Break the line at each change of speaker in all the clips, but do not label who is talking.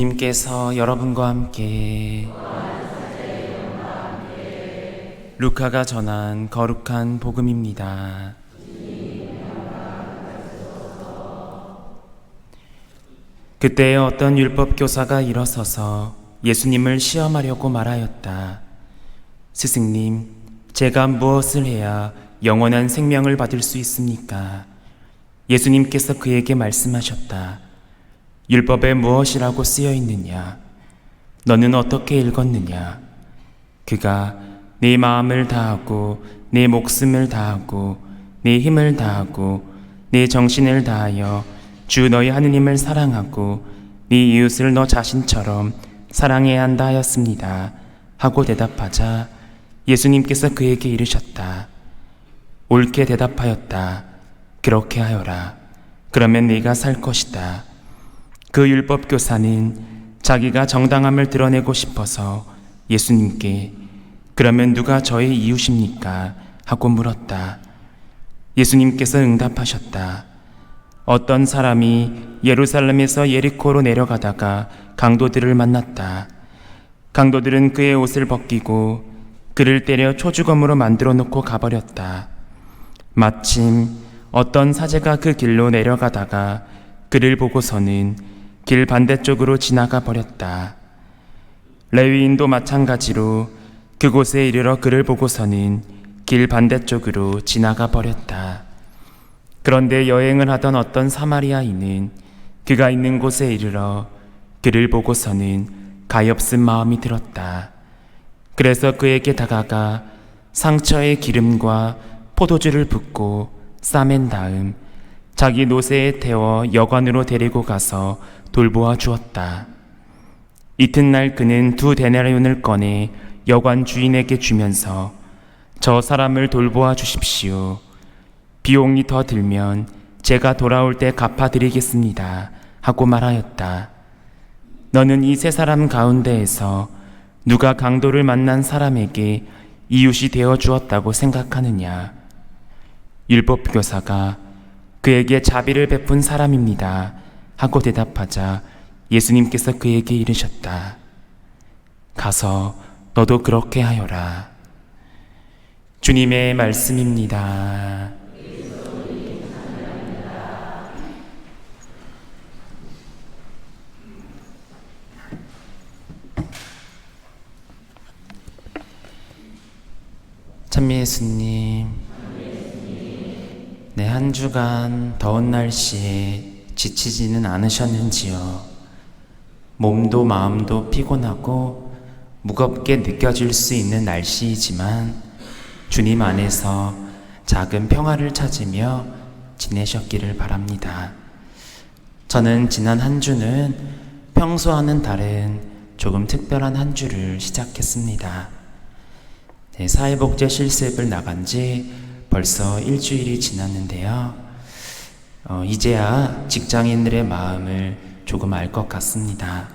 님께서 여러분과 함께 루카가 전한 거룩한 복음입니다. 그때 어떤 율법 교사가 일어서서 예수님을 시험하려고 말하였다. 스승님, 제가 무엇을 해야 영원한 생명을 받을 수 있습니까? 예수님께서 그에게 말씀하셨다. 율법에 무엇이라고 쓰여 있느냐? 너는 어떻게 읽었느냐? 그가 내 마음을 다하고 내 목숨을 다하고 내 힘을 다하고 내 정신을 다하여 주 너희 하느님을 사랑하고 네 이웃을 너 자신처럼 사랑해야 한다 하였습니다. 하고 대답하자 예수님께서 그에게 이르셨다. 옳게 대답하였다. 그렇게 하여라. 그러면 네가 살 것이다. 그 율법 교사는 자기가 정당함을 드러내고 싶어서 예수님께 그러면 누가 저의 이웃입니까? 하고 물었다. 예수님께서 응답하셨다. 어떤 사람이 예루살렘에서 예리코로 내려가다가 강도들을 만났다. 강도들은 그의 옷을 벗기고 그를 때려 초주검으로 만들어 놓고 가버렸다. 마침 어떤 사제가 그 길로 내려가다가 그를 보고서는 길 반대쪽으로 지나가 버렸다. 레위인도 마찬가지로 그곳에 이르러 그를 보고서는 길 반대쪽으로 지나가 버렸다. 그런데 여행을 하던 어떤 사마리아인은 그가 있는 곳에 이르러 그를 보고서는 가엾은 마음이 들었다. 그래서 그에게 다가가 상처에 기름과 포도주를 붓고 싸맨 다음 자기 노새에 태워 여관으로 데리고 가서 돌보아 주었다. 이튿날 그는 두 데나리온을 꺼내 여관 주인에게 주면서 저 사람을 돌보아 주십시오. 비용이 더 들면 제가 돌아올 때 갚아드리겠습니다. 하고 말하였다. 너는 이 세 사람 가운데에서 누가 강도를 만난 사람에게 이웃이 되어 주었다고 생각하느냐? 율법 교사가 그에게 자비를 베푼 사람입니다. 하고 대답하자 예수님께서 그에게 이르셨다. 가서 너도 그렇게 하여라. 주님의 말씀입니다. 찬미 예수님, 네, 한 주간 더운 날씨에 지치지는 않으셨는지요? 몸도 마음도 피곤하고 무겁게 느껴질 수 있는 날씨이지만 주님 안에서 작은 평화를 찾으며 지내셨기를 바랍니다. 저는 지난 한 주는 평소와는 다른 조금 특별한 한 주를 시작했습니다. 네, 사회복지 실습을 나간 지 벌써 일주일이 지났는데요. 어, 이제야 직장인들의 마음을 조금 알 것 같습니다.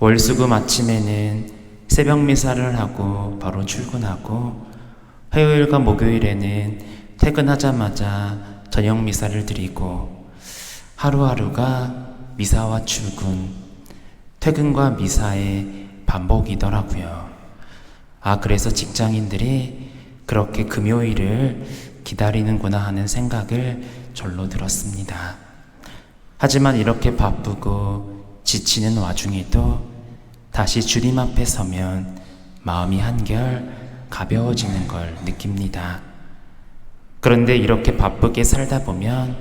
월수금 아침에는 새벽 미사를 하고 바로 출근하고 화요일과 목요일에는 퇴근하자마자 저녁 미사를 드리고 하루하루가 미사와 출근, 퇴근과 미사의 반복이더라고요. 아, 그래서 직장인들이 그렇게 금요일을 기다리는구나 하는 생각을 절로 들었습니다. 하지만 이렇게 바쁘고 지치는 와중에도 다시 주님 앞에 서면 마음이 한결 가벼워지는 걸 느낍니다. 그런데 이렇게 바쁘게 살다 보면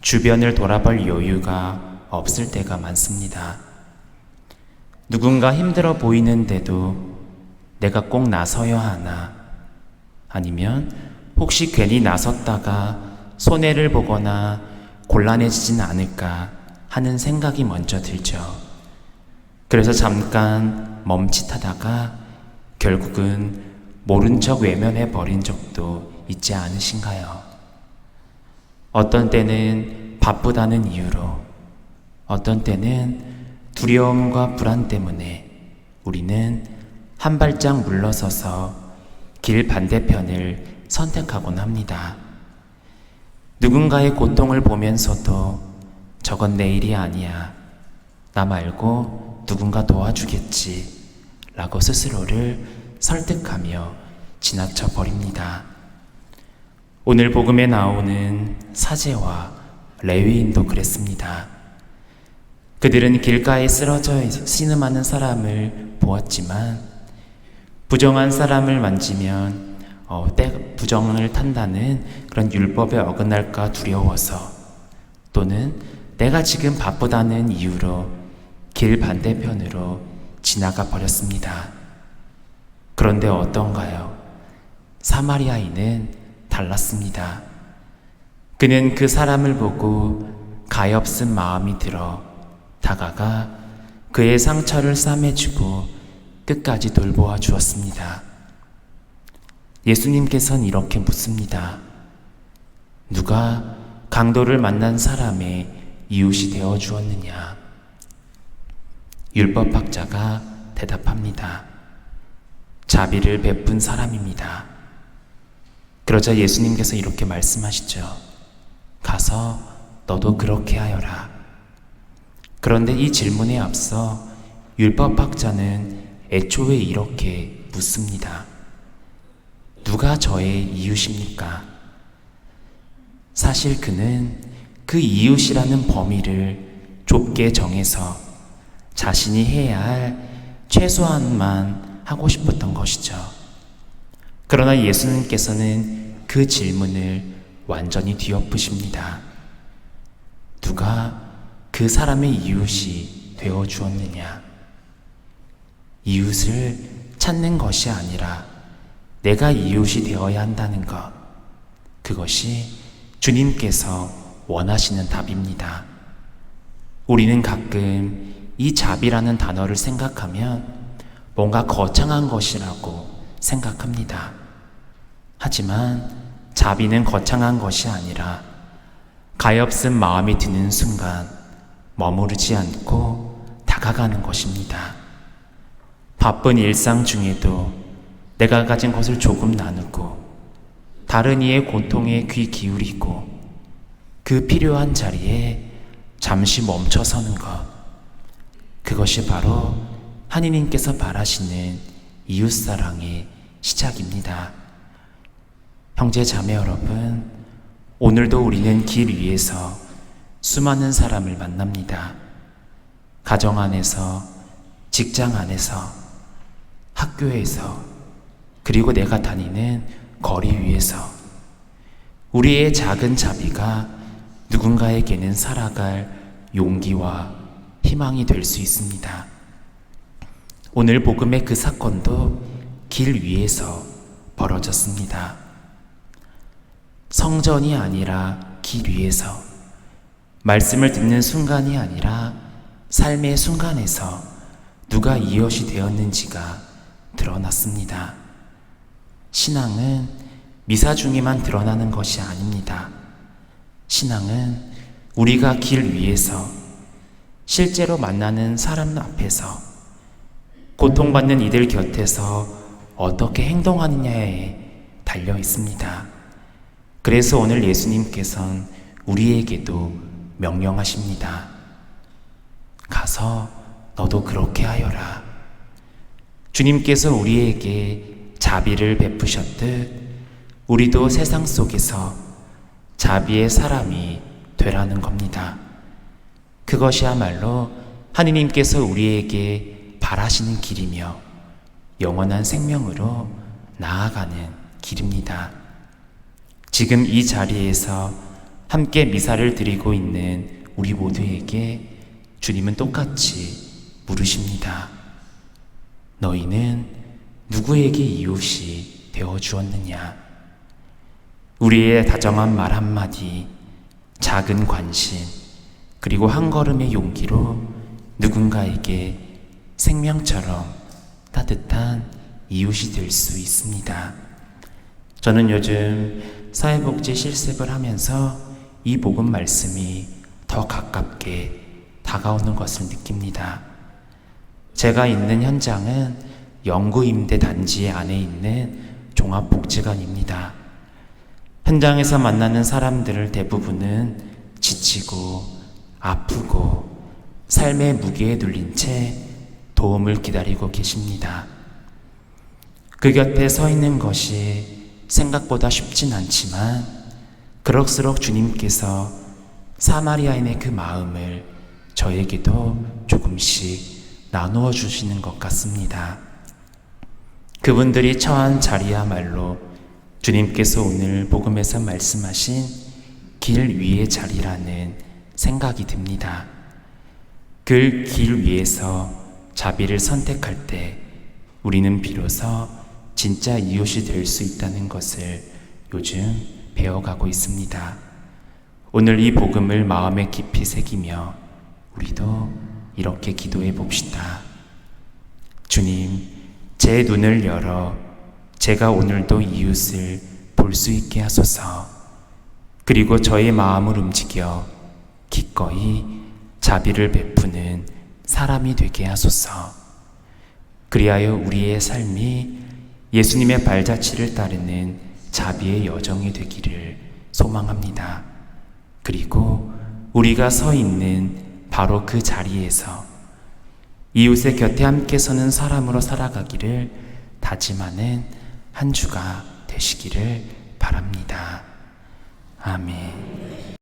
주변을 돌아볼 여유가 없을 때가 많습니다. 누군가 힘들어 보이는데도 내가 꼭 나서야 하나? 아니면 혹시 괜히 나섰다가 손해를 보거나 곤란해지진 않을까 하는 생각이 먼저 들죠. 그래서 잠깐 멈칫하다가 결국은 모른 척 외면해 버린 적도 있지 않으신가요? 어떤 때는 바쁘다는 이유로, 어떤 때는 두려움과 불안 때문에 우리는 한 발짝 물러서서 길 반대편을 선택하곤 합니다. 누군가의 고통을 보면서도 저건 내 일이 아니야. 나 말고 누군가 도와주겠지. 라고 스스로를 설득하며 지나쳐 버립니다. 오늘 복음에 나오는 사제와 레위인도 그랬습니다. 그들은 길가에 쓰러져 신음하는 사람을 보았지만 부정한 사람을 만지면 어, 때 부정을 탄다는 그런 율법에 어긋날까 두려워서 또는 내가 지금 바쁘다는 이유로 길 반대편으로 지나가 버렸습니다. 그런데 어떤가요? 사마리아인은 달랐습니다. 그는 그 사람을 보고 가엾은 마음이 들어 다가가 그의 상처를 싸매주고 끝까지 돌보아 주었습니다. 예수님께서는 이렇게 묻습니다. 누가 강도를 만난 사람의 이웃이 되어 주었느냐? 율법학자가 대답합니다. 자비를 베푼 사람입니다. 그러자 예수님께서 이렇게 말씀하시죠. 가서 너도 그렇게 하여라. 그런데 이 질문에 앞서 율법학자는 애초에 이렇게 묻습니다. 누가 저의 이웃입니까? 사실 그는 그 이웃이라는 범위를 좁게 정해서 자신이 해야 할 최소한만 하고 싶었던 것이죠. 그러나 예수님께서는 그 질문을 완전히 뒤엎으십니다. 누가 그 사람의 이웃이 되어 주었느냐? 이웃을 찾는 것이 아니라 내가 이웃이 되어야 한다는 것. 그것이 주님께서 원하시는 답입니다. 우리는 가끔 이 자비라는 단어를 생각하면 뭔가 거창한 것이라고 생각합니다. 하지만 자비는 거창한 것이 아니라 가엾은 마음이 드는 순간 머무르지 않고 다가가는 것입니다. 바쁜 일상 중에도 내가 가진 것을 조금 나누고 다른 이의 고통에 귀 기울이고 그 필요한 자리에 잠시 멈춰 서는 것. 그것이 바로 하느님께서 바라시는 이웃사랑의 시작입니다. 형제 자매 여러분, 오늘도 우리는 길 위에서 수많은 사람을 만납니다. 가정 안에서, 직장 안에서, 학교에서, 그리고 내가 다니는 거리 위에서 우리의 작은 자비가 누군가에게는 살아갈 용기와 희망이 될 수 있습니다. 오늘 복음의 그 사건도 길 위에서 벌어졌습니다. 성전이 아니라 길 위에서 말씀을 듣는 순간이 아니라 삶의 순간에서 누가 이웃이 되었는지가 드러났습니다. 신앙은 미사 중에만 드러나는 것이 아닙니다. 신앙은 우리가 길 위에서 실제로 만나는 사람 앞에서 고통받는 이들 곁에서 어떻게 행동하느냐에 달려 있습니다. 그래서 오늘 예수님께서는 우리에게도 명령하십니다. 가서 너도 그렇게 하여라. 주님께서 우리에게 자비를 베푸셨듯 우리도 세상 속에서 자비의 사람이 되라는 겁니다. 그것이야말로 하느님께서 우리에게 바라시는 길이며 영원한 생명으로 나아가는 길입니다. 지금 이 자리에서 함께 미사를 드리고 있는 우리 모두에게 주님은 똑같이 물으십니다. 너희는 누구에게 이웃이 되어 주었느냐? 우리의 다정한 말 한마디, 작은 관심, 그리고 한 걸음의 용기로 누군가에게 생명처럼 따뜻한 이웃이 될 수 있습니다. 저는 요즘 사회복지 실습을 하면서 이 복음 말씀이 더 가깝게 다가오는 것을 느낍니다. 제가 있는 현장은 영구임대 단지 안에 있는 종합복지관입니다. 현장에서 만나는 사람들을 대부분은 지치고 아프고 삶의 무게에 눌린 채 도움을 기다리고 계십니다. 그 곁에 서 있는 것이 생각보다 쉽진 않지만 그럴수록 주님께서 사마리아인의 그 마음을 저에게도 조금씩 나누어 주시는 것 같습니다. 그분들이 처한 자리야말로 주님께서 오늘 복음에서 말씀하신 길 위의 자리라는 생각이 듭니다. 그 길 위에서 자비를 선택할 때 우리는 비로소 진짜 이웃이 될 수 있다는 것을 요즘 배워가고 있습니다. 오늘 이 복음을 마음에 깊이 새기며 우리도 이렇게 기도해 봅시다. 주님, 제 눈을 열어 제가 오늘도 이웃을 볼 수 있게 하소서. 그리고 저의 마음을 움직여 기꺼이 자비를 베푸는 사람이 되게 하소서. 그리하여 우리의 삶이 예수님의 발자취를 따르는 자비의 여정이 되기를 소망합니다. 그리고 우리가 서 있는 바로 그 자리에서 이웃의 곁에 함께 서는 사람으로 살아가기를 다짐하는 한 주가 되시기를 바랍니다. 아멘.